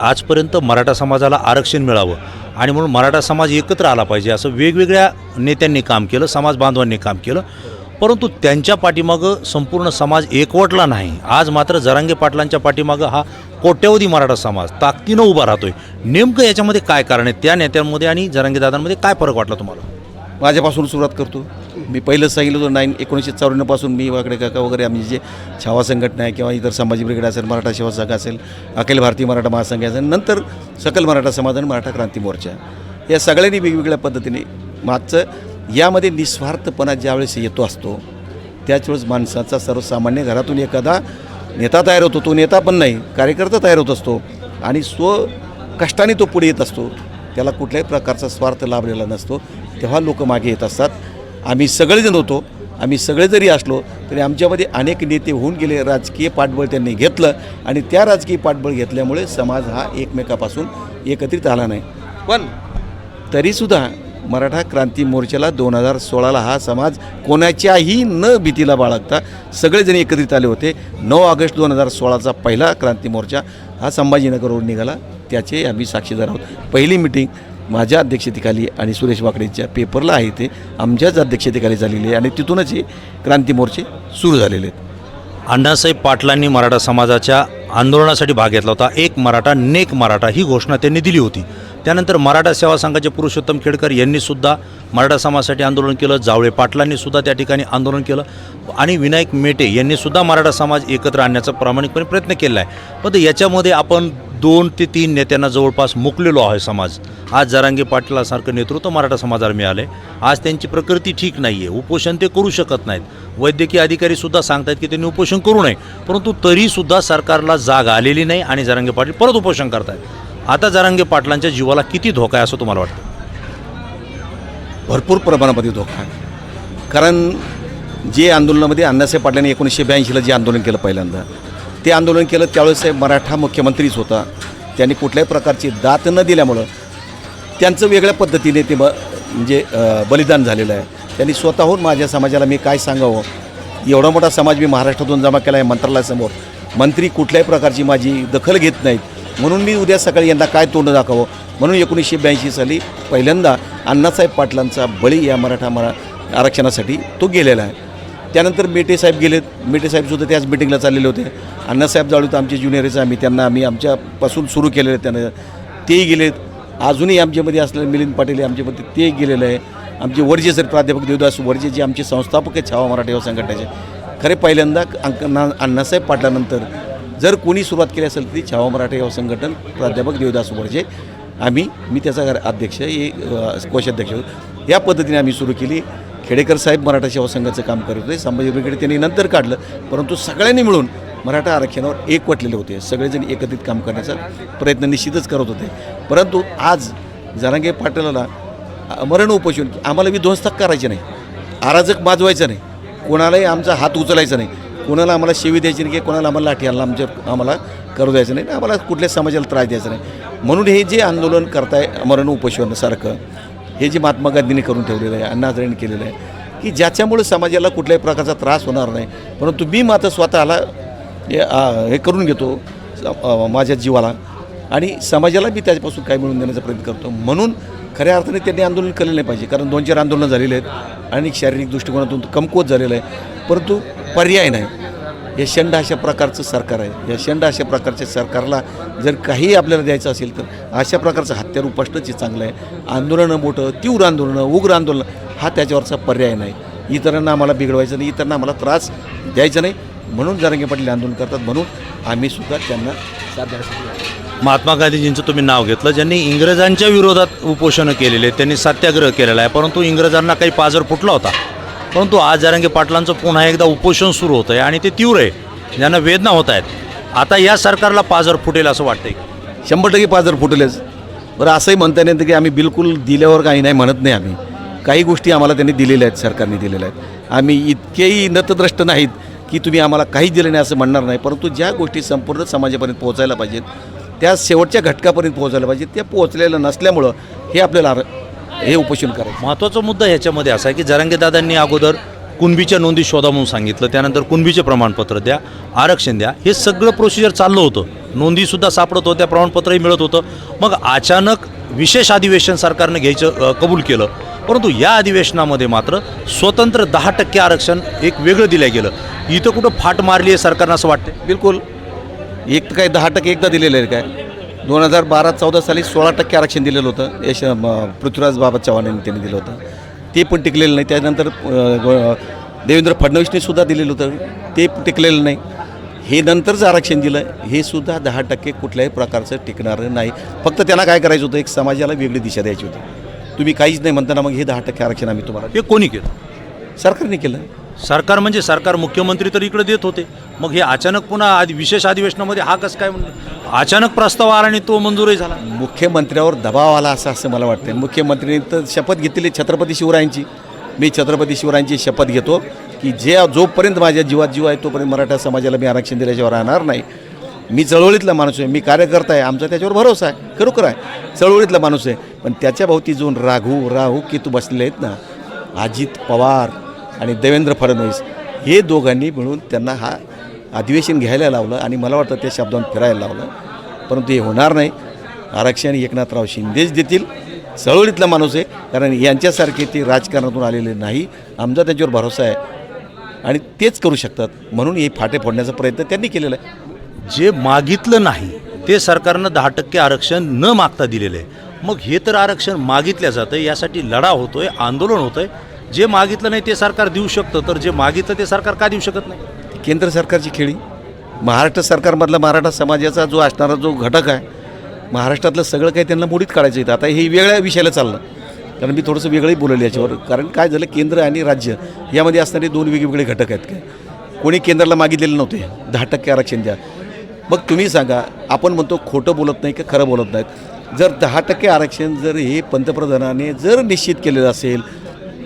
आजपर्यंत मराठा समाजाला आरक्षण मिळावं आणि म्हणून मराठा समाज एकत्र आला पाहिजे असं वेगवेगळ्या नेत्यांनी काम केलं समाज बांधवांनी काम केलं. परंतु त्यांच्या पाठीमागं संपूर्ण समाज एकवटला नाही. आज मात्र जरांगे पाटलांच्या पाठीमागं हा कोट्यवधी मराठा समाज ताकदीनं उभा राहतोय. नेमकं याच्यामध्ये काय कारण आहे? त्या नेत्यांमध्ये आणि जरांगे दादांमध्ये काय फरक वाटला तुम्हाला? माझ्यापासून सुरुवात करतो. मी पहिलं सांगितलं होतं नाईन एकोणीसशे चौऱ्याण्णवपासून मी वाकडे काका वगैरे आमची जे छावा संघटना आहे किंवा इतर संभाजी ब्रिगेड असेल मराठा सेवा संघ असेल अखिल भारतीय मराठा महासंघ असेल नंतर सकल मराठा समाज आणि मराठा क्रांती मोर्चा. या सगळ्यांनी वेगवेगळ्या पद्धतीने मागचं यामध्ये निस्वार्थपणा ज्यावेळेस येतो असतो त्याच वेळेस माणसाचा सर्वसामान्य घरातून एखादा नेता तयार होतो तो नेता पण नाही कार्यकर्ता तयार होत असतो आणि स्व कष्टाने तो पुढे येत असतो. त्याला कुठल्याही प्रकारचा स्वार्थ लाभलेला नसतो तेव्हा लोक मागे येत असतात. आम्ही सगळेजण होतो आम्ही सगळे जरी असलो तरी आमच्यामध्ये अनेक नेते होऊन गेले राजकीय पाठबळ त्यांनी घेतलं आणि त्या राजकीय पाठबळ घेतल्यामुळे समाज हा एकमेकापासून एकत्रित आला नाही. पण तरीसुद्धा मराठा क्रांती मोर्चाला दोन हजार सोळाला हा समाज कोणाच्याही न भीतीला बाळगता सगळेजण एकत्रित आले होते. नऊ ऑगस्ट दोन हजार सोळाचा पहिला क्रांती मोर्चा हा संभाजीनगरवरून निघाला त्याचे आम्ही साक्षीदार आहोत. पहिली मिटिंग माझ्या अध्यक्षतेखाली आणि सुरेश वाकडेच्या पेपरला आहे ते आमच्याच अध्यक्षतेखाली झालेले आहे आणि तिथूनच हे क्रांती मोर्चे सुरू झालेले आहेत. अण्णासाहेब पाटलांनी मराठा समाजाच्या आंदोलनासाठी भाग घेतला होता. एक मराठा नेक मराठा ही घोषणा त्यांनी दिली होती. त्यानंतर मराठा सेवा संघाचे पुरुषोत्तम खेडकर यांनीसुद्धा मराठा समाजासाठी आंदोलन केलं. जावळे पाटलांनीसुद्धा त्या ठिकाणी आंदोलन केलं. आणि विनायक मेटे यांनीसुद्धा मराठा समाज एकत्र आणण्याचा प्रामाणिकपणे प्रयत्न केला आहे. पण याच्यामध्ये आपण दोन ते तीन नेत्यांना जवळपास मुकलेलो आहे समाज. आज जरांगे पाटलासारखं नेतृत्व मराठा समाजाला मिळालं आहे आज त्यांची प्रकृती ठीक नाही आहे उपोषण ते करू शकत नाहीत. वैद्यकीय अधिकारीसुद्धा सांगतात की त्यांनी उपोषण करू नये. परंतु तरीसुद्धा सरकारला जाग आलेली नाही आणि जरांगे पाटील परत उपोषण करतायत. आता जरांगे पाटलांच्या जीवाला किती धोका आहे असं तुम्हाला वाटतं? भरपूर प्रमाणामध्ये धोका आहे. कारण जे आंदोलनामध्ये अण्णासाहेब पाटलांनी एकोणीसशे ब्याऐंशीला जे आंदोलन केलं पहिल्यांदा ते आंदोलन केलं त्यावेळेस मराठा मुख्यमंत्रीच होता. त्यांनी कुठल्याही प्रकारची दात न दिल्यामुळं त्यांचं वेगळ्या पद्धतीने ते ब म्हणजे बलिदान झालेलं आहे. त्यांनी स्वतःहून माझ्या समाजाला मी काय सांगावं? एवढा मोठा समाज मी महाराष्ट्रातून जमा केला आहे मंत्रालयासमोर. मंत्री कुठल्याही प्रकारची माझी दखल घेत नाहीत. म्हणून मी उद्या सकाळी यांना काय तोंड दाखवावं? म्हणून एकोणीसशे ब्याऐंशी साली पहिल्यांदा अण्णासाहेब पाटलांचा बळी या मराठा मरा आरक्षणासाठी तो गेलेला आहे. त्यानंतर मेटे साहेब गेलेत. मेटे साहेबसुद्धा त्याच मिटिंगला चाललेले होते. अण्णासाहेब जाळू तर आमचे ज्युनियरच आम्ही त्यांना आम्ही आमच्यापासून सुरू केलेलं आहे त्यांना. तेही गेलेत. अजूनही आमच्यामध्ये असलेले मिलिंद पाटील आमच्यामध्ये ते गेलेलं आहे. आमचे वर्जे सर प्राध्यापक देवदास वर्जे जे आमचे संस्थापक आहेत छावा मराठी युवा संघटनेचे. खरे पहिल्यांदा अंक ना अण्णासाहेब पाटलानंतर जर कोणी सुरुवात केली असेल तर ती छावा मराठी युवा संघटन प्राध्यापक देवदास वर्जे आम्ही मी त्याचा अध्यक्ष हे कोषाध्यक्ष या पद्धतीने आम्ही सुरू केली. खेडेकर साहेब मराठा सेवा संघाचं काम करत होते. संभाजी ब्रिगेड त्यांनी नंतर काढलं परंतु सगळ्यांनी मिळून मराठा आरक्षणावर एकवटलेले होते. सगळेजण एकत्रित काम करण्याचा प्रयत्न निश्चितच करत होते. परंतु आज जरांगे पाटलाला मरण उपोषण आम्हाला विध्वंसक करायचे नाही. आराजक माजवायचं नाही. कोणालाही आमचा हात उचलायचा नाही. कोणाला आम्हाला शेवी द्यायची नाही की कोणाला आम्हाला लाठी आणला आमच्या आम्हाला करू द्यायचं नाही. आम्हाला कुठल्या समाजाला त्रास द्यायचा नाही. म्हणून हे जे आंदोलन करताय मरण उपोषणासारखं हे जे महात्मा गांधींनी करून ठेवलेलं आहे अण्णा हजारेंनी केलेलं आहे की ज्याच्यामुळे समाजाला कुठल्याही प्रकारचा त्रास होणार नाही. परंतु मी मात्र स्वतःला हे हे करून घेतो माझ्या जीवाला. आणि समाजाला मी त्याच्यापासून काय मिळवून देण्याचा प्रयत्न करतो. म्हणून खऱ्या अर्थाने त्यांनी आंदोलन केलं नाही पाहिजे. कारण दोन चार आंदोलनं झालेले आहेत आणि शारीरिक दृष्टिकोनातून कमकुवत झालेलं आहे. परंतु पर्याय नाही. हे शंड अशा प्रकारचं सरकार आहे. या शंड अशा प्रकारच्या सरकारला जर काही आपल्याला द्यायचं असेल तर अशा प्रकारचं हत्यार उपासणंच हे चांगलं आहे. आंदोलनं मोठं तीव्र आंदोलनं उग्र आंदोलन हा त्याच्यावरचा पर्याय नाही. इतरांना आम्हाला बिघडवायचं नाही इतरांना आम्हाला त्रास द्यायचा नाही. म्हणून जरांगे पाटील आंदोलन करतात म्हणून आम्ही सुद्धा त्यांना साथ द्यायसाठी महात्मा गांधीजींचं तुम्ही नाव घेतलं ज्यांनी इंग्रजांच्या विरोधात उपोषणं केलेले आहेत त्यांनी सत्याग्रह केलेला आहे परंतु इंग्रजांना काही पाजर फुटला होता. परंतु आज जरांगे पाटलांचं पुन्हा एकदा उपोषण सुरू होतं आहे आणि ते तीव्र आहे. ज्यांना वेदना होत आहेत. आता या सरकारला पाजर फुटेल असं वाटतंय. शंभर टक्के पाजर फुटेलच. बरं असंही म्हणता येतं की आम्ही बिलकुल दिल्यावर काही नाही म्हणत नाही आम्ही. काही गोष्टी आम्हाला त्यांनी दिलेल्या आहेत सरकारने दिलेल्या आहेत. आम्ही इतकेही नतद्रष्ट नाहीत की तुम्ही आम्हाला काहीच दिलं नाही असं म्हणणार नाही. परंतु ज्या गोष्टी संपूर्ण समाजापर्यंत पोहोचायला पाहिजेत त्या शेवटच्या घटकापर्यंत पोहोचायला पाहिजेत त्या पोहोचलेल्या नसल्यामुळं हे आपल्याला हे उपोषण करायचं. महत्त्वाचा मुद्दा ह्याच्यामध्ये असा आहे की जरांगे दादांनी अगोदर कुणबीच्या नोंदी शोधा म्हणून सांगितलं त्यानंतर कुणबीचे प्रमाणपत्र द्या आरक्षण द्या हे सगळं प्रोसिजर चाललं होतं. नोंदीसुद्धा सापडत होत्या प्रमाणपत्रही मिळत होतं. मग अचानक विशेष अधिवेशन सरकारनं घ्यायचं कबूल केलं. परंतु या अधिवेशनामध्ये मात्र स्वतंत्र दहा टक्के आरक्षण एक वेगळं दिलं गेलं. इथं कुठं फाट मारली आहे सरकारनं असं वाटतं बिलकुल. एक तर काय दहा टक्के एकदा दिलेलं आहे काय? दोन हजार बारा चौदा साली सोळा टक्के आरक्षण दिलेलं होतं. यश पृथ्वीराज बाबा चव्हाण यांनी त्यांनी दिलं होतं. ते पण टिकलेलं नाही. त्यानंतर देवेंद्र फडणवीसने सुद्धा दिलेलं होतं. ते टिकलेलं नाही. हे नंतरचं आरक्षण दिलं हे सुद्धा दहा टक्के कुठल्याही प्रकारचं टिकणारं नाही. फक्त त्यांना काय करायचं होतं? एक समाजाला वेगळी दिशा द्यायची होती. तुम्ही काहीच नाही म्हणताना मग हे दहा टक्के आरक्षण आम्ही तुम्हाला हे कोणी केलं? सरकारने केलं. सरकार म्हणजे सरकार. मुख्यमंत्री तर इकडे देत होते. मग हे अचानक पुन्हा आधी विशेष अधिवेशनामध्ये हा कसं काय अचानक प्रस्ताव आला आणि तो मंजूरही झाला. मुख्यमंत्र्यावर दबाव आला असं असं मला वाटतं मुख्यमंत्र्यांनी तर शपथ घेतलेली छत्रपती शिवरायांची. मी छत्रपती शिवरायांची शपथ घेतो की जे जोपर्यंत माझ्या जीवात जीव आहे तोपर्यंत मराठा समाजाला मी आरक्षण दिल्याशिवाय राहणार नाही. मी चळवळीतला माणूस आहे मी कार्यकर्ता आहे आमचा त्याच्यावर भरोसा आहे खरोखर आहे. चळवळीतला माणूस आहे. पण त्याच्या भोवती जो राघू राहू केतू बसलेले आहेत ना अजित पवार आणि देवेंद्र फडणवीस हे दोघांनी मिळून त्यांना हा अधिवेशन घ्यायला लावलं आणि मला वाटतं त्या शब्दांत फिरायला लावलं. परंतु हे होणार नाही. आरक्षण एकनाथराव शिंदेच देतील. चळवळीतला माणूस आहे. कारण यांच्यासारखे ते राजकारणातून आलेले नाही. आमचा त्यांच्यावर भरोसा आहे. आणि तेच करू शकतात. म्हणून हे फाटे फोडण्याचा प्रयत्न त्यांनी केलेला आहे. जे मागितलं नाही ते सरकारनं दहा टक्के आरक्षण न मागता दिलेलं आहे. मग हे तर आरक्षण मागितलं जातं. यासाठी लढा होतोय आंदोलन होतंय. जे मागितलं नाही ते सरकार देऊ शकतं. तर जे मागितलं ते सरकार का देऊ शकत नाही? केंद्र सरकारची खेळी महाराष्ट्र सरकारमधला मराठा समाजाचा जो असणारा जो घटक आहे महाराष्ट्रातलं सगळं काही त्यांना मोडीत काढायचं आहे. आता हे वेगळ्या विषयाला चाललं. कारण मी थोडंसं वेगळंही बोललं याच्यावर. कारण काय झालं केंद्र आणि राज्य यामध्ये असणारे दोन वेगवेगळे घटक आहेत. काय कोणी केंद्राला मागितलेले नव्हते. दहा टक्के आरक्षण द्या. मग तुम्ही सांगा आपण म्हणतो खोटं बोलत नाही का खरं बोलत नाहीत जर दहा टक्के आरक्षण जर हे पंतप्रधानाने जर निश्चित केलेलं असेल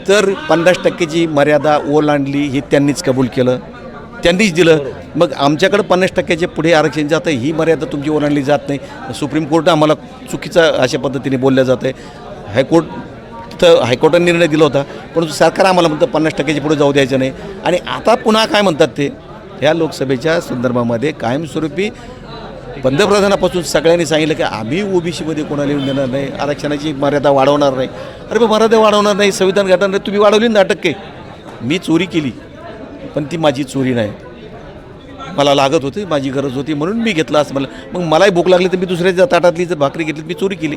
तर पन्नास टक्केची मर्यादा ओलांडली हे त्यांनीच कबूल केलं. त्यांनीच दिलं. मग आमच्याकडं पन्नास टक्क्याच्या पुढे आरक्षण जातं ही मर्यादा तुमची ओलांडली जात नाही. सुप्रीम कोर्ट आम्हाला चुकीचा अशा पद्धतीने बोलल्या जातं आहे हायकोर्ट तिथं हायकोर्टाने निर्णय दिला होता परंतु सरकार आम्हाला म्हणतं पन्नास टक्क्याच्या पुढे जाऊ द्यायचं नाही. आणि आता पुन्हा काय म्हणतात ते? ह्या लोकसभेच्या संदर्भामध्ये कायमस्वरूपी पंतप्रधानापासून सगळ्यांनी सांगितलं की आम्ही ओबीसीमध्ये कोणाला येऊन देणार नाही आरक्षणाची मर्यादा वाढवणार नाही. अरे पण मर्यादा वाढवणार नाही संविधान घटना तुम्ही वाढवली ना दहा टक्के मी चोरी केली. पण ती माझी चोरी नाही. मला लागत होती माझी गरज होती म्हणून मी घेतला असं मला मग मलाही भूक लागली तर मी दुसऱ्याच्या ताटातली जर भाकरी घेतली मी चोरी केली.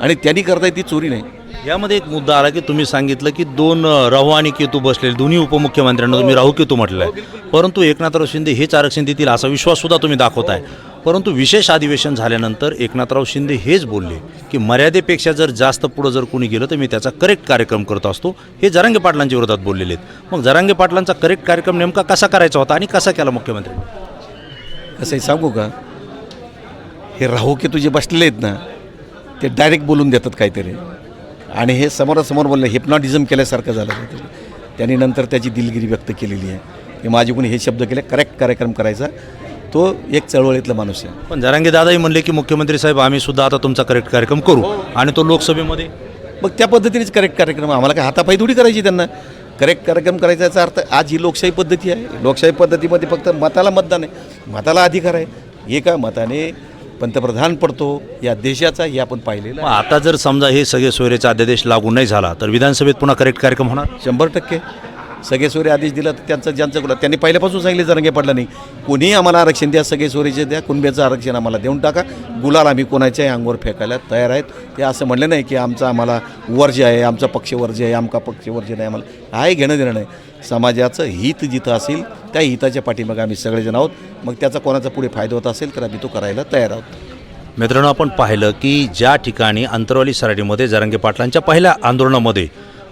आणि त्यांनी करताय ती चोरी नाही. यामध्ये एक मुद्दा आला की तुम्ही सांगितलं की दोन राहू आणि केतू बसलेले दोन्ही उपमुख्यमंत्र्यांना तुम्ही राहू केतू म्हटलं आहे परंतु एकनाथराव शिंदे हेच आरक्षण देतील असा विश्वास सुद्धा तुम्ही दाखवताय. परंतु विशेष अधिवेशन झाल्यानंतर एकनाथराव शिंदे हेच बोलले की मर्यादेपेक्षा जर जास्त पुढं जर कोणी गेलं तर मी त्याचा करेक्ट कार्यक्रम करत असतो. हे जरांगे पाटलांच्या विरोधात बोललेले आहेत. मग जरांगे पाटलांचा करेक्ट कार्यक्रम नेमका कसा करायचा होता आणि कसा केला मुख्यमंत्री? कसं सांगू का? हे राहू की तुझे बसलेले आहेत ना ते डायरेक्ट बोलून देतात काहीतरी. आणि हे समोरासमोर बोललं हिप्नॉटिझम केल्यासारखं झालं काहीतरी. त्यांनी नंतर त्याची दिलगिरी व्यक्त केलेली आहे. हे माझे कोणी हे शब्द केले करेक्ट कार्यक्रम करायचा. तो एक चळवळीतला माणूस आहे. पण जरांगे दादाही म्हणले की मुख्यमंत्री साहेब आम्ही सुद्धा आता तुमचा करेक्ट कार्यक्रम करू. आणि तो लोकसभेमध्ये? मग त्या पद्धतीनेच करेक्ट कार्यक्रम आम्हाला काय हातापायी थोडी करायची त्यांना? करेक्ट कार्यक्रम करायचा याचा अर्थ आज ही लोकशाही पद्धती आहे. लोकशाही पद्धतीमध्ये फक्त मताला मतदान आहे. मताला अधिकार आहे. एका मताने पंतप्रधान पडतो या देशाचा हे आपण पाहिलेलं मग आता जर समजा हे सगळे सोयरेचा अध्यादेश लागू नाही झाला तर विधानसभेत पुन्हा करेक्ट कार्यक्रम होणार? शंभर टक्के. सगळे सोयरे आदेश दिला तर त्यांचं ज्यांचं कुठं त्यांनी पहिल्यापासून सांगितले जरंगे पडला नाही कोणीही आम्हाला आरक्षण द्या सगळे सोयरीचे द्या कुणब्याचं आरक्षण आम्हाला देऊन टाका. गुलाल आम्ही कोणाच्याही अंगोर फेकायला तयार आहेत. ते असं म्हणलं नाही की आमचं आम्हाला वर्ज्य आहे आमचा पक्ष वर्ज्य आहे आमका पक्ष वर्ज्य नाही आम्हाला आहे घेणं देणं नाही. समाजाचं हित जिथं असेल त्या हिताच्या पाठीमागे आम्ही सगळेजण आहोत. मग त्याचा कोणाचा पुढे फायदा होत असेल तर आम्ही तो करायला तयार आहोत. मित्रांनो आपण पाहिलं की ज्या ठिकाणी अंतरवाली सराटीमध्ये जरांगे पाटलांच्या पहिल्या आंदोलनामध्ये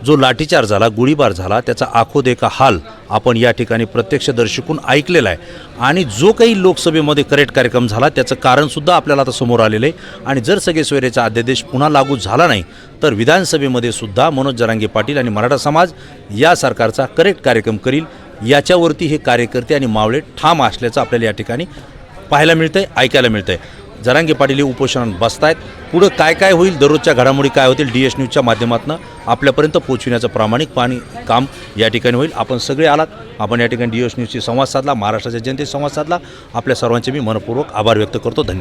जो लाठीचार झाला गोळीबार झाला त्याचा आखोदेका हाल आपण या ठिकाणी प्रत्यक्ष दर्शिकून ऐकलेला आहे. आणि जो काही लोकसभेमध्ये करेक्ट कार्यक्रम झाला त्याचं कारणसुद्धा आपल्याला आता समोर आलेलं आहे. आणि जर सगळे सोयरेचा अध्यादेश पुन्हा लागू झाला नाही तर विधानसभेमध्ये सुद्धा मनोज जरांगे पाटील आणि मराठा समाज या सरकारचा करेक्ट कार्यक्रम करील. याच्यावरती हे कार्यकर्ते आणि मावळे ठाम असल्याचं आपल्याला या ठिकाणी पाहायला मिळतंय ऐकायला मिळतंय. जरांगे पाटील हे उपोषणात आहेत पुढं काय काय होईल दररोजच्या घडामोडी काय होतील डी एस न्यूजच्या माध्यमातून आपल्यापर्यंत पोहोचविण्याचं प्रामाणिक पाणी काम या ठिकाणी होईल. आपण सगळे आलात. आपण या ठिकाणी डी एस न्यूजशी संवाद साधला महाराष्ट्राच्या जनतेशी संवाद साधला. आपल्या सर्वांचे मी मनपूर्वक आभार व्यक्त करतो. धन्यवाद.